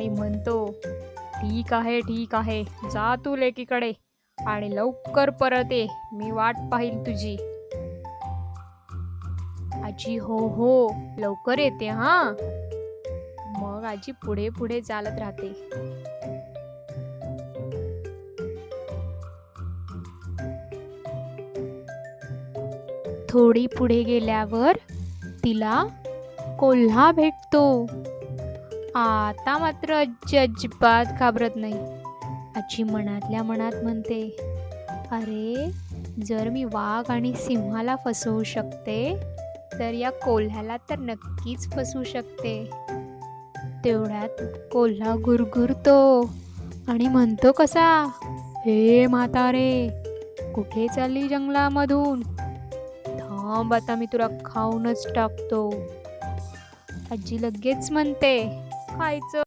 आणि म्हणतो ठीक आहे ठीक आहे जा तू लेकीकडे आणि लवकर परत ये मी वाट पाहिल तुझी. आजी हो हो लवकर येते हा. मग आजी पुढे पुढे चालत राहते. थोडी पुढे गेल्यावर तिला कोल्हा भेटतो. आता मात्र आजी अजिबात घाबरत नाही. आजी मनातल्या मनात म्हणते अरे जर मी वाघ आणि सिंहाला फसवू शकते तर या कोल्ह्याला तर नक्कीच फसवू शकते. तेवढ्यात कोल्हा गुरगुरतो आणि म्हणतो कसा? हे म्हातारे कुठे चालली जंगलामधून? थांब आता मी तुला खाऊनच टाकतो. आजी लगेच म्हणते 快走。